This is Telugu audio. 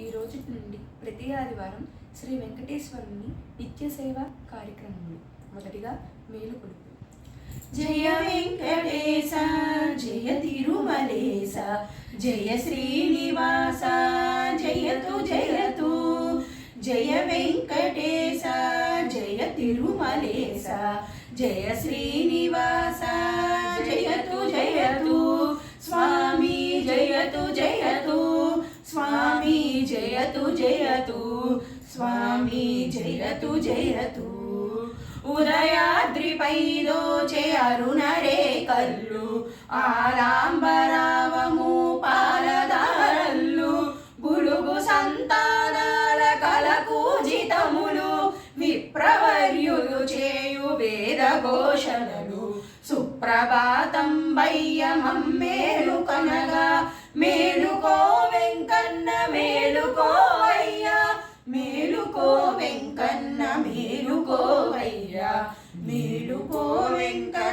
ఈ రోజు నుండి ప్రతి ఆదివారం శ్రీ వెంకటేశ్వరుని నిత్య సేవ కార్యక్రమములు. మొదటిగా మేలుకొలుపు జయ వెంకటేశ జయ తిరుమలేశ జయ శ్రీనివాస జయతు జయతు జయ వెంకటేశ జయ తిరుమలేశ జయ శ్రీనివాస స్వామి జయతు జయతు ఉదయాద్రిపై దోచే అరుణరే కల్లు. ఆలాంబరావము పాలదారల్లు. గులుగు సంతానాల కలకూజితములు. విప్రవర్యులు చేయు వేద ఘోషణలు. సుప్రభాతం బయ్యమమ్మేలు కనగా మే మేలుకోవయ్యా మేలుకో వెంకన్న